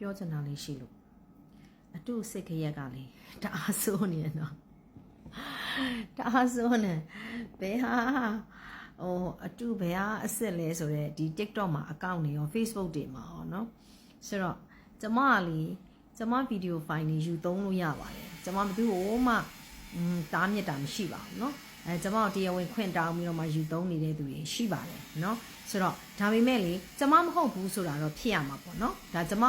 ပြောချင်တာလေးရှိလို့အတုစိတ်ခရက်ကလေတအားဆိုးနေရနော်တအားဆိုးနေဘယ်ဟာဟိုအတုဘယ်ဟာအစ်စ်လဲဆိုတော့ဒီ TikTok မှာအကောင့်တွေရော Facebook တွေမှာရောเนาะဆိုတော့ကျမကလေကျမဗီဒီယိုဖိုင်တွေယူသုံးလို့ရပါတယ်ကျမဘယ်သူ့ကိုမှอืมတားမြစ်တာမရှိပါဘူးเนาะအဲကျမတို့တရားဝင်ခွင့်တောင်းပြီးတော့မှယူသုံးနေတဲ့သူတွေရှိပါတယ်เนาะဆိုတော့ဒါပေမဲ့လေကျမမဟုတ်ဘူးဆိုတာတော့ဖြစ်ရမှာပေါ့เนาะဒါကျမ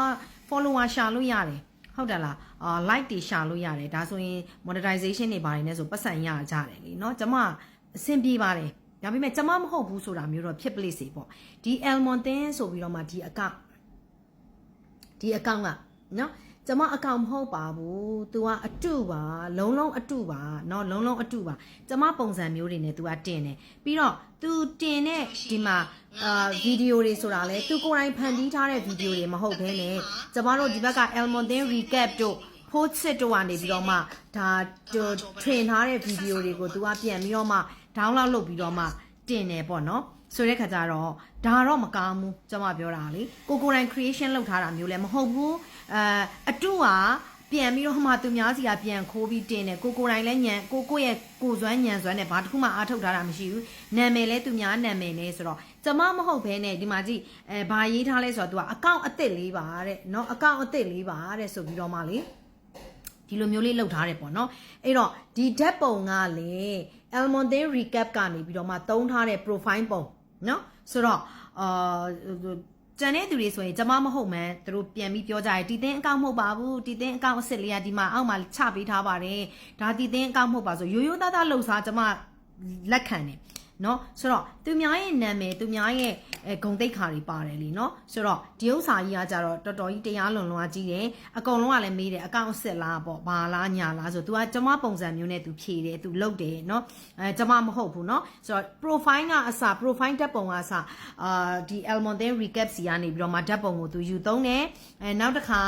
follower ရှာလို့ရတယ်ဟုတ်တယ်လားအာ like တွေရှာလို့ရတယ်ဒါဆိုရင် monetization တွေပါတယ်နဲ့ဆိုပတ်စံရကြတယ်လीเนาะကျမအဆင်ပြေပါတယ်ဒါပေမဲ့ကျမမဟုတ်ဘူးဆိုတာမျိုးတော့ဖြစ်ပလိစေပေါ့ဒီ Elmontin ဆိုပြီးတော့မှဒီအကောင့်ဒီအကောင့်ကเนาะ ကျမအကောင့်မဟုတ်ပါဘူး तू ကအတုပါလုံးလုံးအတုပါเนาะလုံးလုံးအတုပါကျမပုံစံမျိုးတွေနဲ့ तू ကတင်တယ်ပြီးတော့ तू တင်တဲ့ဒီမှာအာဗီဒီယိုတွေဆိုတာလဲ तू ကိုယ်တိုင်ဖန်တီးထားတဲ့ဗီဒီယိုတွေမဟုတ်ဘဲနဲ့ကျမတို့ဒီဘက်က Elmontin recap တို့ post စစ်တို့ကနေပြီးတော့မှဒါထွင်ထားတဲ့ဗီဒီယိုတွေကို तू ကပြန်ပြီးတော့မှ download လုပ်ပြီးတော့မှ တင်တယ်ပေါ့နော်ဆိုတဲ့ခါကျတော့ဒါတော့မကောင်းဘူးကျွန်မပြောတာလေကိုကိုယ်တိုင် creation လုပ်ထားတာမျိုးလည်းမဟုတ်ဘူးအဲအတူကပြန်ပြီးတော့မှသူများစီကပြန်ခိုးပြီးတင်တယ်ကိုကိုယ်တိုင်လည်းညံကိုကိုရဲ့ကိုစွမ်းညံစွမ်းနဲ့ဘာတစ်ခုမှအားထုတ်ထားတာမရှိဘူးနာမည်လည်းသူများနာမည်လည်းဆိုတော့ကျမမဟုတ်ဘဲနဲ့ဒီမှာကြည့်အဲဘာရေးထားလဲဆိုတော့ तू ကအကောင့်အစ်စ်လေးပါတဲ့เนาะအကောင့်အစ်စ်လေးပါတဲ့ဆိုပြီးတော့မှလေ ဒီလိုမျိုးလေးလုပ်ထားတယ်ပေါ့နော်အဲ့တော့ဒီဓာတ်ပုံကလေ Elmonte recap ကနေပြီးတော့မှတုံးထားတဲ့ profile ပုံနော်ဆိုတော့အာကျန်တဲ့သူတွေဆိုရင်ကျမမဟုတ်မှန်းသူတို့ပြန်ပြီးပြောကြတယ်တီတင်းအကောင့်မဟုတ်ပါဘူးတီတင်းအကောင့်အစ်စ်လေးကဒီမှာအောက်မှာချပေးထားပါတယ်ဒါတီတင်းအကောင့်မဟုတ်ပါဆိုရိုးရိုးသားသားလှုပ်ရှားကျမလက်ခံတယ် နော်ဆိုတော့သူများရဲ့နာမည်သူများရဲ့အဲဂုံတိတ်ခါတွေပါတယ်လीနော်ဆိုတော့ဒီဥစ္စာကြီးကကြတော့တော်တော်ကြီးတရားလွန်လွန်ကြီးတယ်အကုန်လုံးကလည်းမေးတယ်အကောင့်ဆက်လားပေါ့ဘာလားညာလားဆို तू ကကျမပုံစံမျိုးနဲ့ तू ဖြေတယ် तू လုတ်တယ်နော်အဲကျမမဟုတ်ဘူးနော်ဆိုတော့ profile ကအစ profile ဓာတ်ပုံကအစအာဒီ Elmonten recap စီကနေပြီးတော့မှဓာတ်ပုံကို तू ယူသုံးတယ်အဲနောက်တစ်ခါ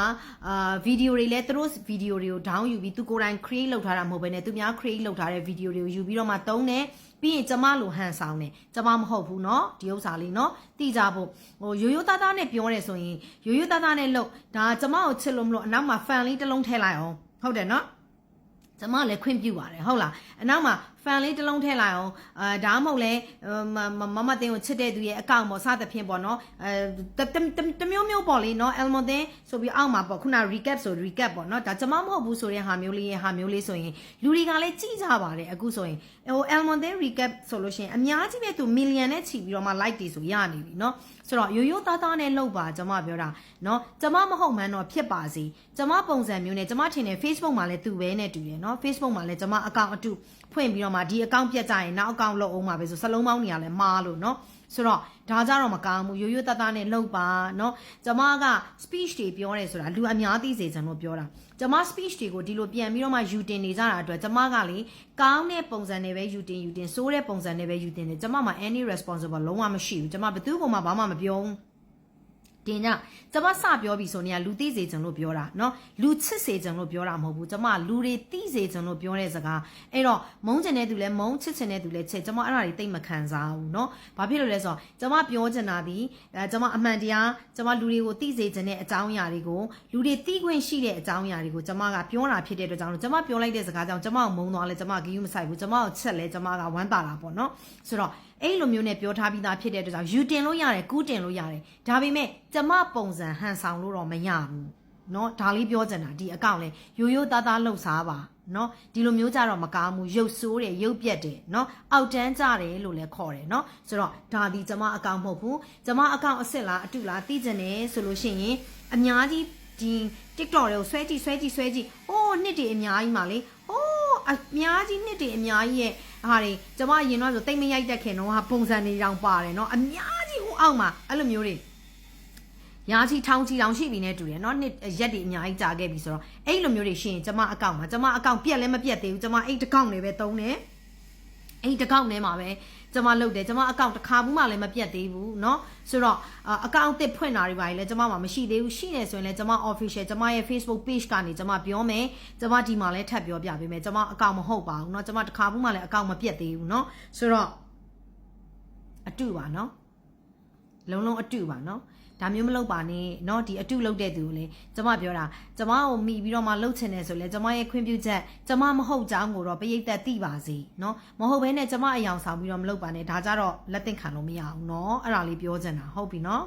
အာဗီဒီယိုတွေလည်းသူတို့ဗီဒီယိုတွေကို down ယူပြီး तू ကိုယ်တိုင် create လုပ်ထားတာမဟုတ်ဘဲနဲ့ तू များ create လုပ်ထားတဲ့ဗီဒီယိုတွေကိုယူပြီးတော့မှသုံးတယ် ပြီးရင်ကျမလိုဟန်ဆောင်တယ်ကျမမဟုတ်ဘူးเนาะဒီဥစ္စာလေးเนาะတိကြဖို့ဟိုရိုးရိုးသားသားနဲ့ပြောတယ်ဆိုရင်ရိုးရိုးသားသားနဲ့လုပ်ဒါကျမကိုချစ်လို့မလို့အနောက်မှာ fan လေးတစ်လုံးထည့်လိုက်အောင်ဟုတ်တယ်เนาะ ကျမလည်းခွင့်ပြုပါတယ်ဟုတ်လားအနောက်မှာဖန်လေးတစ်လုံးထည့်လိုက်အောင်အဲဒါမှမဟုတ်လဲမမတင်ကိုချစ်တဲ့သူရဲ့အကောင့်ပေါ့စသဖြင့်ပေါ့နော်အဲတမျိုးမျိုးပေါ့လေနော်အယ်မွန်တင်ဆိုပြီးအောက်မှာပေါ့ခုန recap ဆို recap ပေါ့နော်ဒါကျမမဟုတ်ဘူးဆိုတဲ့ဟာမျိုးလေးရဲ့ဟာမျိုးလေးဆိုရင်လူတွေကလည်းကြည့်ကြပါတယ်အခုဆိုရင်ဟိုအယ်မွန်တင် recap ဆိုလို့ရှိရင်အများကြီးပဲသူ million နဲ့ချီပြီးတော့မှ like တွေဆိုရနေပြီနော်ဆိုတော့ရိုးရိုးသားသားနဲ့လုပ်ပါကျမပြောတာနော်ကျမမဟုတ်မှန်းတော့ဖြစ်ပါစေကျမပုံစံမျိုးနဲ့ကျမထင်တယ် Facebook မှာလည်းသူပဲနဲ့တူတယ်နောนาะ Facebook မှာလည်းကျမအကောင့်အတူဖွင့်ပြီးတော့မှဒီအကောင့်ပြတ်ကြရင်နောက်အကောင့်လုပ်အောင်ပါပဲဆိုစလုံးပေါင်းနေရလဲမှားလို့เนาะဆိုတော့ဒါကြတော့မကောင်းဘူးရိုးရိုးသားသားနဲ့လုပ်ပါเนาะကျမက speech တွေပြောတယ်ဆိုတာလူအများသိစေချင်လို့ပြောတာကျမ speech တွေကိုဒီလိုပြန်ပြီးတော့မှယူတင်နေကြတာအတွက်ကျမကလေကောင်းတဲ့ပုံစံနဲ့ပဲယူတင်ယူတင်ဆိုးတဲ့ပုံစံနဲ့ပဲယူတင်တယ်ကျမမှာ any responsible လုံးဝမရှိဘူးကျမဘယ်သူမှဘာမှမပြောဘူး တင်ကြကျမစပြောပြီဆိုနေကလူသိစေချင်လို့ပြောတာเนาะလူချစ်စေချင်လို့ပြောတာမဟုတ်ဘူးကျမလူတွေသိစေချင်လို့ပြောတဲ့စကားအဲ့တော့မုန်းချင်တဲ့သူလည်းမုန်းချစ်ချင်တဲ့သူလည်းချစ်ကျမအဲ့ဒါတွေသိမခံစားဘူးเนาะဘာဖြစ်လို့လဲဆိုတော့ကျမပြောချင်တာဒီအဲကျမအမှန်တရားကျမလူတွေကိုသိစေချင်တဲ့အကြောင်းအရာတွေကိုလူတွေသိခွင့်ရှိတဲ့အကြောင်းအရာတွေကိုကျမကပြောတာဖြစ်တဲ့အတွက်ကြောင့်ကျမပြောလိုက်တဲ့စကားကြောင့်ကျမကိုမုန်းသွားလဲကျမဂီယူမဆိုင်ဘူးကျမကိုချက်လဲကျမကဝမ်းသာတာပေါ့เนาะဆိုတော့ အဲ့လိုမျိုးနဲ့ပြောထားပြီးသားဖြစ်တဲ့အတွက်ကြောင့်ယူတင်လို့ရတယ်ကူးတင်လို့ရတယ်ဒါပေမဲ့ကျမပုံစံဟန်ဆောင်လို့တော့မရဘူးเนาะဒါလေးပြောချင်တာဒီအကောင့်လဲရိုးရိုးသားသားလှုပ်ရှားပါเนาะဒီလိုမျိုးကြတော့မကောင်းဘူးရုပ်ဆိုးတယ်ရုပ်ပြက်တယ်เนาะအောက်တန်းကြတယ်လို့လည်းခေါ်တယ်เนาะဆိုတော့ဒါဒီကျမအကောင့်မဟုတ်ဘူးကျမအကောင့်အစ်စ်လားအတုလားသိကျင်တယ်ဆိုလို့ရှိရင်အများကြီးဒီ TikTok တွေကိုဆွဲကြည့်ဆွဲကြည့်ဆွဲကြည့်ဟိုးနှစ်တွေအများကြီးမှာလေဟိုးအများကြီးနှစ်တွေအများကြီးရဲ့ ဟာတွေကျမရင်တော့ဆိုတိတ်မရိုက်တတ်ခင်တော့ဟာပုံစံတွေတောင်ပါတယ်เนาะအများကြီးဟိုအောက်မှာအဲ့လိုမျိုးတွေရာချီထောင်ချီတောင်ရှိပြီနဲ့တူတယ်เนาะနှစ်ရက်တွေအများကြီးကြာခဲ့ပြီဆိုတော့အဲ့လိုမျိုးတွေရှိရင်ကျမအကောင့်မှာကျမအကောင့်ပြက်လည်းမပြက်သေးဘူးကျမအဲ့တကောင့်တွေပဲတုံးတယ်အဲ့တကောင့်ထဲမှာပဲ ကျမလုပ်တယ်ကျမအကောင့်တစ်ခါဘူးမှလည်းမပြတ်သေးဘူးเนาะဆိုတော့အကောင့်အသစ်ဖွင့်တာတွေပါလေကျမမှာမရှိသေးဘူးရှိနေဆိုရင်လည်းကျမ official ကျမရဲ့ Facebook page ကနေကျမပြောမယ်ကျမဒီမှာလည်းထပ်ပြောပြပေးမယ်ကျမအကောင့်မဟုတ်ပါဘူးเนาะကျမတစ်ခါဘူးမှလည်းအကောင့်မပြတ်သေးဘူးเนาะဆိုတော့အတူပါเนาะ လုံးလုံးအတူပါเนาะ ဒါမျိုးမလုပ်ပါနဲ့เนาะဒီအတုလုပ်တဲ့သူကိုလေကျမပြောတာကျမကိုမိပြီးတော့မှလှုပ်ချင်တယ်ဆိုလဲကျမရဲ့ခွင့်ပြုချက်ကျမမဟုတ်ကြောင်းကိုတော့ပရိသတ်သိပါစေเนาะမဟုတ်ဘဲနဲ့ကျမအယောင်ဆောင်ပြီးတော့မလုပ်ပါနဲ့ဒါကြတော့လက်သင့်ခံလို့မရအောင်เนาะအဲ့ဒါလေးပြောချင်တာဟုတ်ပြီเนาะ